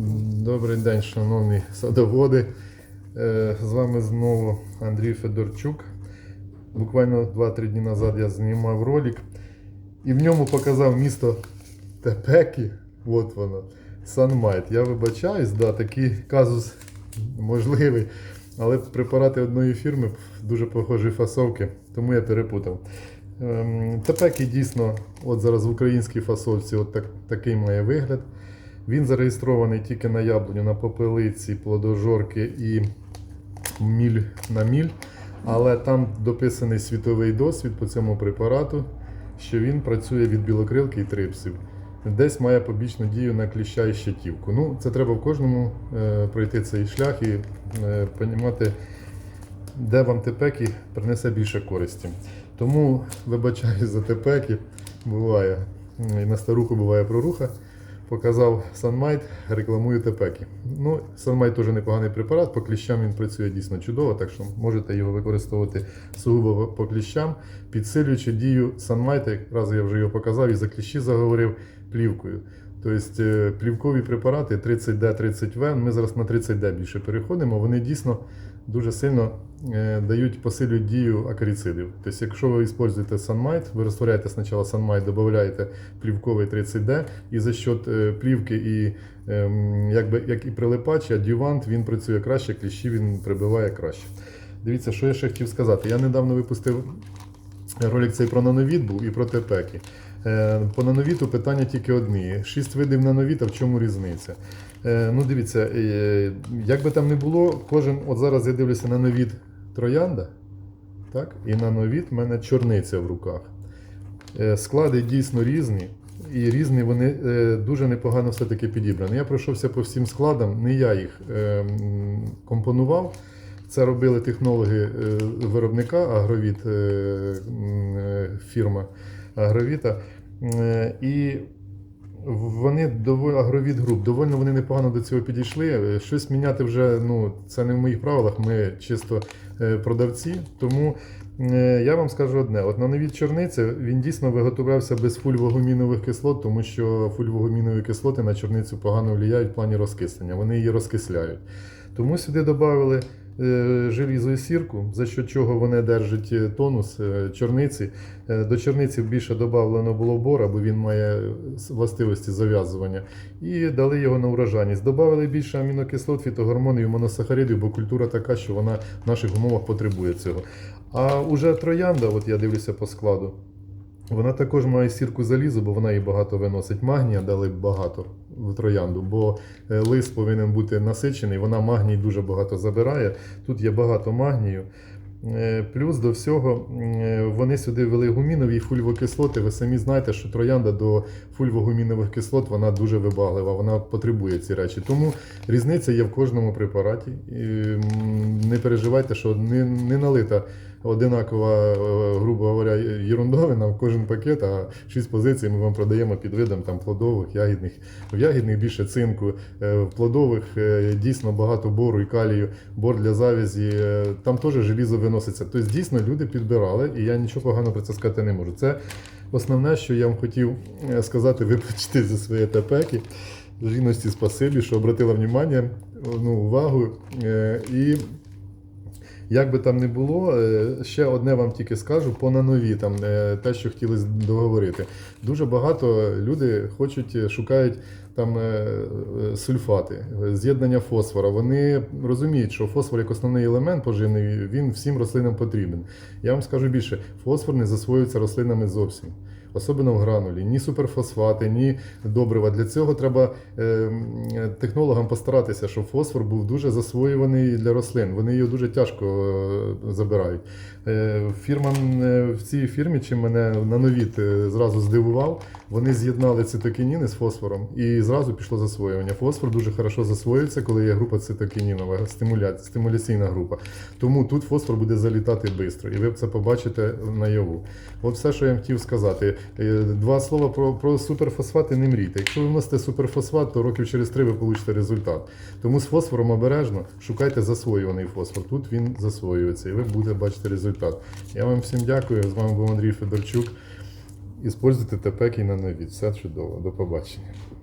Добрий день, шановні садоводи. Е, З вами знову Андрій Федорчук. Буквально 2-3 дні назад я знімав ролик і в ньому показав місто Тепекі. От воно. Санмайт. Я вибачаюсь, да, такий казус можливий. Але препарати одної фірми дуже похожі фасовки, тому я перепутав. Ем, Тепекі дійсно, от зараз в українській фасовці от так, такий має вигляд. Він зареєстрований тільки на яблуню, на попелиці, плодожорки і міль на міль. Але там дописаний світовий досвід по цьому препарату, що він працює від білокрилки і трипсів. Десь має побічну дію на кліща і щитівку. Ну, це треба в кожному е, пройти цей шлях і е, понімати, де вам тепекі принесе більше користі. Тому вибачаю за тепекі, буває. І на старуху буває проруха. Показав Sunmite, рекламую тепеки. Ну, Sunmite теж непоганий препарат, по кліщам він працює дійсно чудово, так що можете його використовувати сугубо по кліщам, підсилюючи дію Sunmite, якраз я вже його показав і за кліщі заговорив плівкою. Тобто плівкові препарати 30D, 30В, ми зараз на 30D більше переходимо, вони дійсно дуже сильно е, дають, посилюють дію акарицидів. Тобто, якщо ви використовуєте Sunmite, ви розтворяєте спочатку Sunmite, додаєте плівковий 30D, і за счет е, плівки і ем, якби, як і прилипач, адювант, він працює краще, кліщі він прибиває краще. Дивіться, що я ще хотів сказати. Я недавно випустив ролик цей про нановід був і про тепеки. Е, По нановіту питання тільки одні. Шість видів нановіта, в чому різниця? Е, Ну, дивіться, е, як би там не було, кожен, от зараз я дивлюся на новід троянда, так? і на новід в мене чорниця в руках. Склади дійсно різні, і різні вони дуже непогано все-таки підібрані. Я пройшовся по всім складам, не я їх компонував. Це робили технологи виробника Агровіт, фірма Агровіта. Е, І вони доволі агровід груп, доволі вони непогано до цього підійшли. Е, Щось міняти вже ну, це не в моїх правилах, ми чисто е, продавці. Тому я вам скажу одне: от на новій чорниці він дійсно виготовлявся без фульвогумінових кислот, тому що фульвогумінові кислоти на чорницю погано впливають в плані розкислення. Вони її розкисляють. Тому сюди додали желізо і сірку, за що чого вони держать е, тонус е, чорниці. Е, До чорниці більше додано було бора, бо він має властивості зав'язування. І дали його на урожайність. Добавили більше амінокислот, фітогормонів моносахаридів, бо культура така, що вона в наших умовах потребує цього. А уже троянда, от я дивлюся по складу. Вона також має сірку залізу, бо вона її багато виносить. Магнія дали багато в троянду, бо е, лист повинен бути насичений, вона магній дуже багато забирає. Тут є багато магнію. Е, Плюс до всього е, вони сюди ввели гумінові фульвокислоти. Ви самі знаєте, що троянда до фульвогумінових кислот вона дуже вибаглива, вона потребує ці речі. Тому різниця є в кожному препараті. І, не переживайте, що не налита одинакова, е, грубо говоря, єрундовина в кожен пакет, а 6 позицій ми вам продаємо під видом там, плодових, ягідних. В ягідних більше цинку, е, в плодових е, дійсно багато бору і калію, бор для завязі, там теж желізо виноситься. Тобто дійсно люди підбирали, і я нічого поганого про це сказати не можу. Це основне, що я вам хотів сказати, вибачте за свої тепеки. Жінності спасибі, що обратила внимання, ну, увагу. І як би там не було, е, ще одне вам тільки скажу по нанові, там е, те, що хотіли договорити. Дуже багато люди хочуть, е, шукають там сульфати, з'єднання фосфора. Вони розуміють, що фосфор як основний елемент поживний, він всім рослинам потрібен. Я вам скажу більше, фосфор не засвоюється рослинами зовсім. Особливо в гранулі, ні суперфосфати, ні добрива. Для цього треба е, технологам постаратися, щоб фосфор був дуже засвоюваний для рослин. Вони його дуже тяжко е, забирають. Е, фірма е, в цій фірмі, чим мене на новіт е, зразу здивував, вони з'єднали цитокініни з фосфором і зразу пішло засвоювання. Фосфор дуже хорошо засвоюється, коли є група цитокінінова, стимуля... стимуляційна група. Тому тут фосфор буде залітати швидко, і ви це побачите наяву. От все, що я хотів сказати. Е, Два слова про, про суперфосфати не мрійте. Якщо ви вносите суперфосфат, то років через три ви получите результат. Тому з фосфором обережно шукайте засвоюваний фосфор. Тут він засвоюється, і ви будете бачити результат. Я вам всім дякую. З вами був Андрій Федорчук. Іспользуйте і на нові. Все чудово. До побачення.